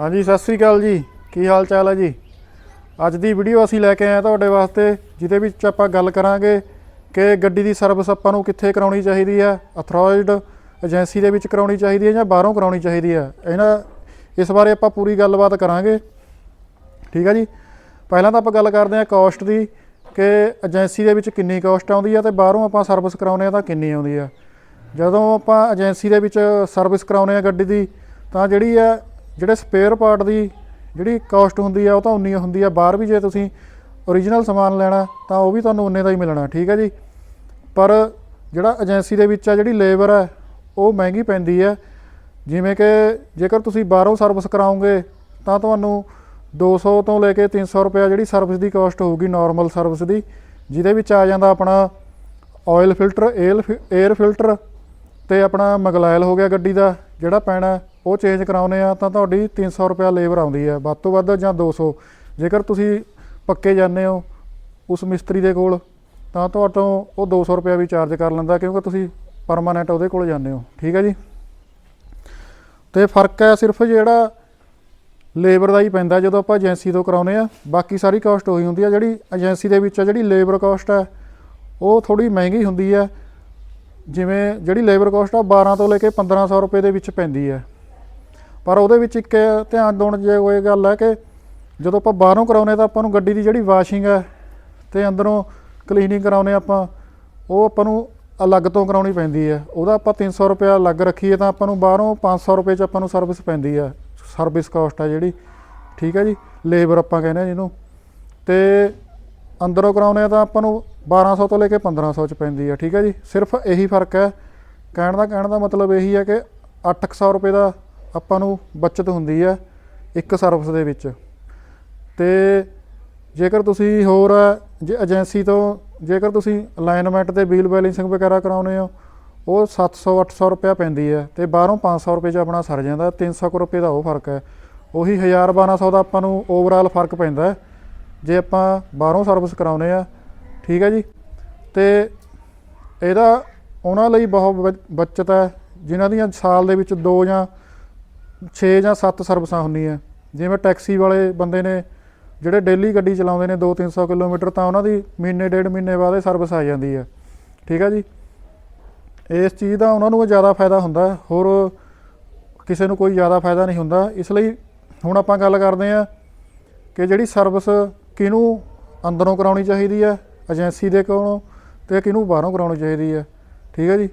ਹਾਂਜੀ, ਸਤਿ ਸ੍ਰੀ ਅਕਾਲ ਜੀ। ਕੀ ਹਾਲ ਚਾਲ ਹੈ ਜੀ? ਅੱਜ ਦੀ ਵੀਡੀਓ ਅਸੀਂ ਲੈ ਕੇ ਆਏ ਹਾਂ ਤੁਹਾਡੇ ਵਾਸਤੇ, ਜਿਹਦੇ ਵਿੱਚ ਆਪਾਂ ਗੱਲ ਕਰਾਂਗੇ ਕਿ ਗੱਡੀ ਦੀ ਸਰਵਿਸ ਆਪਾਂ ਨੂੰ ਕਿੱਥੇ ਕਰਾਉਣੀ ਚਾਹੀਦੀ ਹੈ ਅਥੋਰਾਈਜ਼ਡ ਏਜੰਸੀ ਦੇ ਵਿੱਚ ਕਰਾਉਣੀ ਚਾਹੀਦੀ ਹੈ ਜਾਂ ਬਾਹਰੋਂ ਕਰਾਉਣੀ ਚਾਹੀਦੀ ਹੈ। ਇਹਨਾਂ, ਇਸ ਬਾਰੇ ਆਪਾਂ ਪੂਰੀ ਗੱਲਬਾਤ ਕਰਾਂਗੇ। ਠੀਕ ਹੈ ਜੀ? ਪਹਿਲਾਂ ਤਾਂ ਆਪਾਂ ਗੱਲ ਕਰਦੇ ਹਾਂ ਕਾਸਟ ਦੀ, ਕਿ ਏਜੰਸੀ ਦੇ ਵਿੱਚ ਕਿੰਨੀ ਕਾਸਟ ਆਉਂਦੀ ਹੈ ਤੇ ਬਾਹਰੋਂ ਆਪਾਂ ਸਰਵਿਸ ਕਰਾਉਨੇ ਆ ਤਾਂ ਕਿੰਨੀ ਆਉਂਦੀ ਹੈ। ਜਦੋਂ ਆਪਾਂ ਏਜੰਸੀ ਦੇ ਵਿੱਚ ਸਰਵਿਸ ਕਰਾਉਨੇ ਆ ਗੱਡੀ ਦੀ, ਤਾਂ ਜਿਹੜੀ ਆ ਜਿਹੜੇ ਸਪੇਅਰ ਪਾਰਟ ਦੀ ਜਿਹੜੀ ਕਾਸਟ ਹੁੰਦੀ ਆ, ਉਹ ਤਾਂ ਉਨੀ ਹੁੰਦੀ ਆ। ਬਾਹਰ ਵੀ ਜੇ ਤੁਸੀਂ ਓਰੀਜਨਲ ਸਮਾਨ ਲੈਣਾ, ਤਾਂ ਉਹ ਵੀ ਤੁਹਾਨੂੰ ਉਨੇ ਦਾ ਹੀ ਮਿਲਣਾ, ਠੀਕ ਹੈ ਜੀ? ਪਰ ਜਿਹੜਾ ਏਜੰਸੀ ਦੇ ਵਿੱਚ ਆ, ਜਿਹੜੀ ਲੇਬਰ ਹੈ ਉਹ ਮਹਿੰਗੀ ਪੈਂਦੀ ਹੈ ਜਿਵੇਂ ਕਿ ਜੇਕਰ ਤੁਸੀਂ ਬਾਹਰੋਂ ਸਰਵਿਸ ਕਰਾਓਗੇ, ਤਾਂ ਤੁਹਾਨੂੰ 200 ਤੋਂ ਲੈ ਕੇ 300 ਰੁਪਏ ਜਿਹੜੀ ਸਰਵਿਸ ਦੀ ਕਾਸਟ ਹੋਊਗੀ ਨਾਰਮਲ ਸਰਵਿਸ ਦੀ, ਜਿਹਦੇ ਵਿੱਚ ਆ ਜਾਂਦਾ ਆਪਣਾ ਆਇਲ ਫਿਲਟਰ 에ਅਰ ਫਿਲਟਰ ਤੇ ਆਪਣਾ ਮਗਲਾਇਲ ਹੋ ਗਿਆ ਗੱਡੀ ਦਾ, ਜਿਹੜਾ ਪੈਣਾ। ਉਹ ਚੇਂਜ ਕਰਾਉਨੇ ਆ ਤਾਂ ਤੁਹਾਡੀ 300 ਰੁਪਏ ਲੇਬਰ ਆਉਂਦੀ ਹੈ। ਵੱਧ ਤੋਂ ਵੱਧ ਜਾਂ 200 ਜੇਕਰ ਤੁਸੀਂ ਪੱਕੇ ਜਾਂਦੇ ਹੋ ਉਸ ਮਿਸਤਰੀ ਦੇ ਕੋਲ, ਤਾਂ ਤੁਹਾਤੋਂ ਉਹ 200 ਰੁਪਏ ਵੀ ਚਾਰਜ ਕਰ ਲੈਂਦਾ ਕਿਉਂਕਿ ਤੁਸੀਂ ਪਰਮਾਨੈਂਟ ਉਹਦੇ ਕੋਲ ਜਾਂਦੇ ਹੋ। ਠੀਕ ਹੈ ਜੀ? ਤੇ ਫ਼ਰਕ ਹੈ ਸਿਰਫ ਜਿਹੜਾ ਲੇਬਰ ਦਾ ਹੀ ਪੈਂਦਾ ਜਦੋਂ ਆਪਾਂ ਏਜੰਸੀ ਤੋਂ ਕਰਾਉਨੇ ਆ। ਬਾਕੀ ਸਾਰੀ ਕਾਸਟ ਉਹੀ ਹੁੰਦੀ ਆ। ਜਿਹੜੀ ਏਜੰਸੀ ਦੇ ਵਿੱਚ ਆ, ਜਿਹੜੀ ਲੇਬਰ ਕਾਸਟ ਹੈ, ਉਹ ਥੋੜੀ ਮਹਿੰਗੀ ਹੁੰਦੀ ਹੈ। ਜਿਵੇਂ ਜਿਹੜੀ ਲੇਬਰ ਕਾਸਟ ਆ 12 ਤੋਂ ਲੈ ਕੇ 1500 ਰੁਪਏ ਦੇ ਵਿੱਚ ਪੈਂਦੀ ਹੈ। ਪਰ ਉਹਦੇ ਵਿੱਚ ਇੱਕ ਧਿਆਨ ਦੇਣ ਜੇ ਕੋਈ ਗੱਲ ਹੈ ਕਿ ਜਦੋਂ ਆਪਾਂ ਬਾਹਰੋਂ ਕਰਾਉਨੇ ਤਾਂ ਆਪਾਂ ਨੂੰ ਗੱਡੀ ਦੀ ਜਿਹੜੀ ਵਾਸ਼ਿੰਗ ਹੈ ਤੇ ਅੰਦਰੋਂ ਕਲੀਨਿੰਗ ਕਰਾਉਨੇ ਆਪਾਂ, ਉਹ ਆਪਾਂ ਨੂੰ ਅਲੱਗ ਤੋਂ ਕਰਾਉਣੀ ਪੈਂਦੀ ਹੈ। ਉਹਦਾ ਆਪਾਂ 300 ਰੁਪਏ ਅਲੱਗ ਰੱਖੀਏ ਤਾਂ ਆਪਾਂ ਨੂੰ ਬਾਹਰੋਂ 500 ਰੁਪਏ ਚ ਆਪਾਂ ਨੂੰ ਸਰਵਿਸ ਪੈਂਦੀ ਹੈ। ਸਰਵਿਸ ਕਾਸਟ ਹੈ ਜਿਹੜੀ, ਠੀਕ ਹੈ ਜੀ? ਲੇਬਰ ਆਪਾਂ ਕਹਿੰਦੇ ਆ ਜਿਹਨੂੰ। ਤੇ ਅੰਦਰੋਂ ਕਰਾਉਨੇ ਆ ਤਾਂ ਆਪਾਂ ਨੂੰ 1200 ਤੋਂ ਲੈ ਕੇ 1500 ਚ ਪੈਂਦੀ ਹੈ, ਠੀਕ ਹੈ ਜੀ? ਸਿਰਫ ਇਹੀ ਫ਼ਰਕ ਹੈ। ਕਹਿਣ ਦਾ ਕਹਿਣ ਦਾ ਮਤਲਬ ਇਹੀ ਹੈ ਕਿ 800 ਰੁਪਏ ਦਾ ਆਪਾਂ ਨੂੰ ਬਚਤ ਹੁੰਦੀ ਹੈ ਇੱਕ ਸਰਵਿਸ ਦੇ ਵਿੱਚ। ਤੇ ਜੇਕਰ ਤੁਸੀਂ ਹੋਰ, ਜੇ ਏਜੰਸੀ ਤੋਂ ਜੇਕਰ ਤੁਸੀਂ ਅਲਾਈਨਮੈਂਟ ਤੇ ਵੀਲ ਬੈਲੈਂਸਿੰਗ ਵਗੈਰਾ ਕਰਾਉਨੇ ਹੋ, ਉਹ 700 800 ਰੁਪਏ ਪੈਂਦੀ ਹੈ ਤੇ ਬਾਹਰੋਂ 500 ਰੁਪਏ ਚ ਆਪਣਾ ਸਰ ਜਾਂਦਾ 300 ਕੁ ਰੁਪਏ ਦਾ ਉਹ ਫ਼ਰਕ ਹੈ। ਉਹੀ 1000 1200 ਦਾ ਆਪਾਂ ਨੂੰ ਓਵਰਆਲ ਫ਼ਰਕ ਪੈਂਦਾ ਜੇ ਆਪਾਂ ਬਾਹਰੋਂ ਸਰਵਿਸ ਕਰਾਉਨੇ ਆ ਠੀਕ ਹੈ ਜੀ? ਤੇ ਇਹਦਾ ਉਹਨਾਂ ਲਈ ਬਹੁਤ ਬ- ਬੱਚਤ ਹੈ, ਜਿਨ੍ਹਾਂ ਦੀਆਂ ਸਾਲ ਦੇ ਵਿੱਚ ਦੋ ਜਾਂ 6 ਜਾਂ 7 ਸਰਵਿਸਾਂ ਹੁੰਦੀਆਂ ਜਿਵੇਂ ਟੈਕਸੀ ਵਾਲੇ ਬੰਦੇ ਨੇ ਜਿਹੜੇ ਡੇਲੀ ਗੱਡੀ ਚਲਾਉਂਦੇ ਨੇ 2-300 ਕਿਲੋਮੀਟਰ, ਤਾਂ ਉਹਨਾਂ ਦੀ ਮਹੀਨੇ, ਡੇਢ ਮਹੀਨੇ ਬਾਅਦ ਇਹ ਸਰਵਿਸ ਆ ਜਾਂਦੀ ਹੈ। ਠੀਕ ਹੈ ਜੀ? ਇਸ ਚੀਜ਼ ਦਾ ਉਹਨਾਂ ਨੂੰ ਜ਼ਿਆਦਾ ਫਾਇਦਾ ਹੁੰਦਾ ਹੋਰ ਕਿਸੇ ਨੂੰ ਕੋਈ ਜ਼ਿਆਦਾ ਫਾਇਦਾ ਨਹੀਂ ਹੁੰਦਾ। ਇਸ ਲਈ ਹੁਣ ਆਪਾਂ ਗੱਲ ਕਰਦੇ ਹਾਂ ਕਿ ਜਿਹੜੀ ਸਰਵਿਸ ਕਿਹਨੂੰ ਅੰਦਰੋਂ ਕਰਾਉਣੀ ਚਾਹੀਦੀ ਹੈ, ਏਜੰਸੀ ਦੇ ਕੋਲੋਂ ਤੇ ਕਿਹਨੂੰ ਬਾਹਰੋਂ ਕਰਾਉਣੀ ਚਾਹੀਦੀ ਹੈ। ਠੀਕ ਹੈ ਜੀ?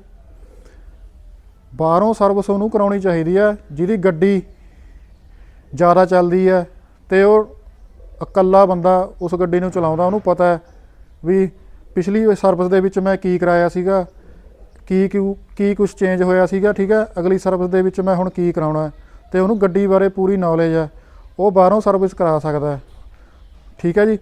ਬਾਹਰੋਂ ਸਰਵਿਸ ਉਹਨੂੰ ਕਰਾਉਣੀ ਚਾਹੀਦੀ ਹੈ, ਜਿਹਦੀ ਗੱਡੀ ਜ਼ਿਆਦਾ ਚੱਲਦੀ ਹੈ ਤੇ ਉਹ ਇਕੱਲਾ ਬੰਦਾ ਉਸ ਗੱਡੀ ਨੂੰ ਚਲਾਉਂਦਾ, ਉਹਨੂੰ ਪਤਾ ਹੈ ਵੀ ਪਿਛਲੀ ਸਰਵਿਸ ਦੇ ਵਿੱਚ ਮੈਂ ਕੀ ਕਰਾਇਆ ਸੀਗਾ, ਕੀ ਕਿਉਂ ਕੀ ਕੁਝ ਚੇਂਜ ਹੋਇਆ ਸੀਗਾ, ਠੀਕ ਹੈ, ਅਗਲੀ ਸਰਵਿਸ ਦੇ ਵਿੱਚ ਮੈਂ ਹੁਣ ਕੀ ਕਰਾਉਣਾ ਹੈ, ਤੇ ਉਹਨੂੰ ਗੱਡੀ ਬਾਰੇ ਪੂਰੀ ਨੌਲੇਜ ਹੈ, ਉਹ ਬਾਹਰੋਂ ਸਰਵਿਸ ਕਰਾ ਸਕਦਾ ਹੈ। ਠੀਕ ਹੈ ਜੀ?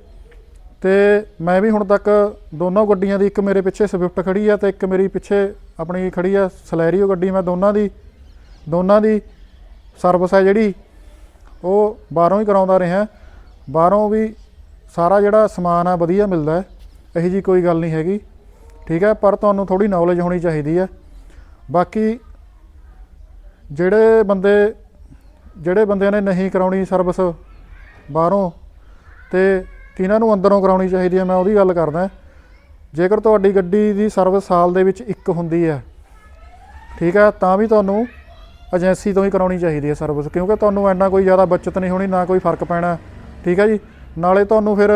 ਤੇ ਮੈਂ ਵੀ ਹੁਣ ਤੱਕ ਦੋਨੋਂ ਗੱਡੀਆਂ ਦੀ ਇੱਕ ਮੇਰੇ ਪਿੱਛੇ ਸਵਿਫਟ ਖੜੀ ਆ ਤੇ ਇੱਕ ਮੇਰੀ ਪਿੱਛੇ ਆਪਣੀ ਖੜੀ ਆ ਸਲੈਰੀਓ ਗੱਡੀ ਮੈਂ ਦੋਨਾਂ ਦੀ ਦੋਨਾਂ ਦੀ ਸਰਵਿਸ ਹੈ ਜਿਹੜੀ, ਉਹ ਬਾਹਰੋਂ ਹੀ ਕਰਾਉਂਦਾ ਰਿਹਾ। ਬਾਹਰੋਂ ਵੀ ਸਾਰਾ ਜਿਹੜਾ ਸਮਾਨ ਆ ਵਧੀਆ ਮਿਲਦਾ ਹੈ, ਇਹੀ ਜੀ ਕੋਈ ਗੱਲ ਨਹੀਂ ਹੈਗੀ। ਠੀਕ ਹੈ, ਪਰ ਤੁਹਾਨੂੰ ਥੋੜੀ ਨੌਲੇਜ ਹੋਣੀ ਚਾਹੀਦੀ ਹੈ। ਬਾਕੀ ਜਿਹੜੇ ਬੰਦੇ, ਜਿਹੜੇ ਬੰਦਿਆਂ ਨੇ ਨਹੀਂ ਕਰਾਉਣੀ ਸਰਵਿਸ ਬਾਹਰੋਂ ਤੇ ਕਿਹਨਾਂ ਨੂੰ ਅੰਦਰੋਂ ਕਰਾਉਣੀ ਚਾਹੀਦੀ ਹੈ, ਮੈਂ ਉਹਦੀ ਗੱਲ ਕਰਦਾ। ਜੇਕਰ ਤੁਹਾਡੀ ਗੱਡੀ ਦੀ ਸਰਵਿਸ ਸਾਲ ਦੇ ਵਿੱਚ ਇੱਕ ਹੁੰਦੀ ਹੈ, ਠੀਕ ਹੈ, ਤਾਂ ਵੀ ਤੁਹਾਨੂੰ ਏਜੰਸੀ ਤੋਂ ਹੀ ਕਰਾਉਣੀ ਚਾਹੀਦੀ ਹੈ ਸਰਵਿਸ, ਕਿਉਂਕਿ ਤੁਹਾਨੂੰ ਇੰਨਾ ਕੋਈ ਜ਼ਿਆਦਾ ਬਚਤ ਨਹੀਂ ਹੋਣੀ, ਨਾ ਕੋਈ ਫ਼ਰਕ ਪੈਣਾ, ਠੀਕ ਹੈ ਜੀ। ਨਾਲੇ ਤੁਹਾਨੂੰ ਫਿਰ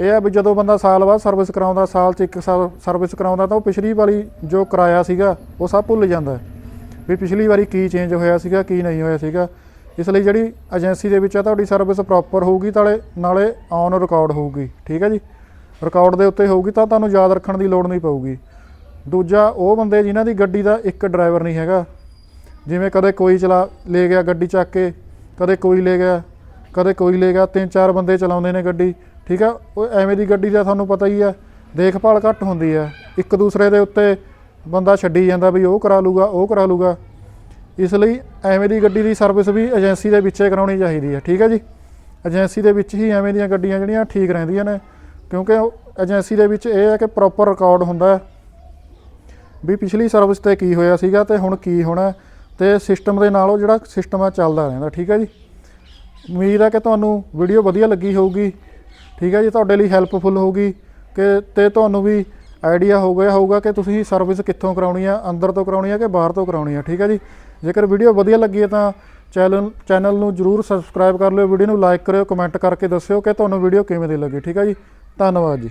ਇਹ ਆ ਵੀ ਜਦੋਂ ਬੰਦਾ ਸਾਲ ਬਾਅਦ ਸਰਵਿਸ ਕਰਾਉਂਦਾ, ਸਾਲ 'ਚ ਇੱਕ ਸਾਲ ਸਰਵਿਸ ਕਰਾਉਂਦਾ, ਤਾਂ ਉਹ ਪਿਛਲੀ ਵਾਰੀ ਜੋ ਕਿਰਾਇਆ ਸੀਗਾ, ਉਹ ਸਭ ਭੁੱਲ ਜਾਂਦਾ ਵੀ ਪਿਛਲੀ ਵਾਰੀ ਕੀ ਚੇਂਜ ਹੋਇਆ ਸੀਗਾ, ਕੀ ਨਹੀਂ ਹੋਇਆ ਸੀਗਾ। ਇਸ ਲਈ ਜਿਹੜੀ ਏਜੰਸੀ ਦੇ ਵਿੱਚ ਆ, ਤੁਹਾਡੀ ਸਰਵਿਸ ਪ੍ਰੋਪਰ ਹੋਊਗੀ, ਨਾਲੇ ਨਾਲੇ ਔਨ ਰਿਕਾਰਡ ਹੋਊਗੀ, ਠੀਕ ਹੈ ਜੀ। ਰਿਕਾਰਡ ਦੇ ਉੱਤੇ ਹੋਊਗੀ ਤਾਂ ਤੁਹਾਨੂੰ ਯਾਦ ਰੱਖਣ ਦੀ ਲੋੜ ਨਹੀਂ ਪਊਗੀ। ਦੂਜਾ, ਉਹ ਬੰਦੇ ਜਿਨ੍ਹਾਂ ਦੀ ਗੱਡੀ ਦਾ ਇੱਕ ਡਰਾਈਵਰ ਨਹੀਂ ਹੈਗਾ। ਜਿਵੇਂ ਕਦੇ ਕੋਈ ਚਲਾ, ਲੈ ਗਿਆ ਗੱਡੀ ਚੱਕ ਕੇ, ਕਦੇ ਕੋਈ ਲੈ ਗਿਆ, ਕਦੇ ਕੋਈ ਲੈ ਗਿਆ, ਤਿੰਨ ਚਾਰ ਬੰਦੇ ਚਲਾਉਂਦੇ ਨੇ ਗੱਡੀ, ਠੀਕ ਆ? ਉਹ ਐਵੇਂ ਦੀ ਗੱਡੀ ਦਾ ਤੁਹਾਨੂੰ ਪਤਾ ਹੀ ਆ, ਦੇਖਭਾਲ ਘੱਟ ਹੁੰਦੀ ਆ। ਇੱਕ ਦੂਸਰੇ ਦੇ ਉੱਤੇ ਬੰਦਾ ਛੱਡੀ ਜਾਂਦਾ ਵੀ ਉਹ ਕਰਾ ਲੂਗਾ, ਉਹ ਕਰਾ ਲੂਗਾ। ਇਸ ਲਈ ਐਵੇਂ ਦੀ ਗੱਡੀ ਦੀ ਸਰਵਿਸ ਵੀ ਏਜੰਸੀ ਦੇ ਵਿੱਚੇ ਕਰਾਉਣੀ ਚਾਹੀਦੀ ਹੈ ਠੀਕ ਹੈ ਜੀ? ਏਜੰਸੀ ਦੇ ਵਿੱਚ ਹੀ ਐਵੇਂ ਦੀਆਂ ਗੱਡੀਆਂ ਜਿਹੜੀਆਂ ਠੀਕ ਰਹਿੰਦੀਆਂ ਨੇ। ਕਿਉਂਕਿ ਏਜੰਸੀ ਦੇ ਵਿੱਚ ਇਹ ਹੈ ਕਿ ਪ੍ਰੋਪਰ ਰਿਕਾਰਡ ਹੁੰਦਾ ਵੀ ਪਿਛਲੀ ਸਰਵਿਸ ਤੇ ਕੀ ਹੋਇਆ ਸੀਗਾ ਤੇ ਹੁਣ ਕੀ ਹੋਣਾ ਹੈ ਤੇ ਸਿਸਟਮ ਦੇ ਨਾਲ ਉਹ ਜਿਹੜਾ ਸਿਸਟਮ ਆ ਚੱਲਦਾ ਰਹਿੰਦਾ, ਠੀਕ ਹੈ ਜੀ? ਉਮੀਦ ਹੈ ਕਿ ਤੁਹਾਨੂੰ ਵੀਡੀਓ ਵਧੀਆ ਲੱਗੀ ਹੋਊਗੀ, ਠੀਕ ਹੈ ਜੀ? ਤੁਹਾਡੇ ਲਈ ਹੈਲਪਫੁਲ ਹੋਊਗੀ ਕਿ ਤੇ ਤੁਹਾਨੂੰ ਵੀ ਆਈਡੀਆ ਹੋ ਗਿਆ ਹੋਊਗਾ ਕਿ ਤੁਸੀਂ ਸਰਵਿਸ ਕਿੱਥੋਂ ਕਰਾਉਣੀ ਆ, ਅੰਦਰ ਤੋਂ ਕਰਾਉਣੀ ਆ ਕਿ ਬਾਹਰ ਤੋਂ ਕਰਾਉਣੀ ਆ, ਠੀਕ ਹੈ ਜੀ? ਜੇਕਰ ਵੀਡੀਓ ਵਧੀਆ ਲੱਗੀ ਹੈ ਤਾਂ ਚੈਨਲ ਚੈਨਲ ਨੂੰ ਜਰੂਰ ਸਬਸਕ੍ਰਾਈਬ ਕਰ ਲਿਓ ਵੀਡੀਓ ਨੂੰ ਲਾਈਕ ਕਰਿਓ ਕਮੈਂਟ ਕਰਕੇ ਦੱਸਿਓ ਕਿ ਤੁਹਾਨੂੰ ਵੀਡੀਓ ਕਿਵੇਂ ਦੀ ਲੱਗੀ, ਠੀਕ ਹੈ ਜੀ? ਧੰਨਵਾਦ ਜੀ।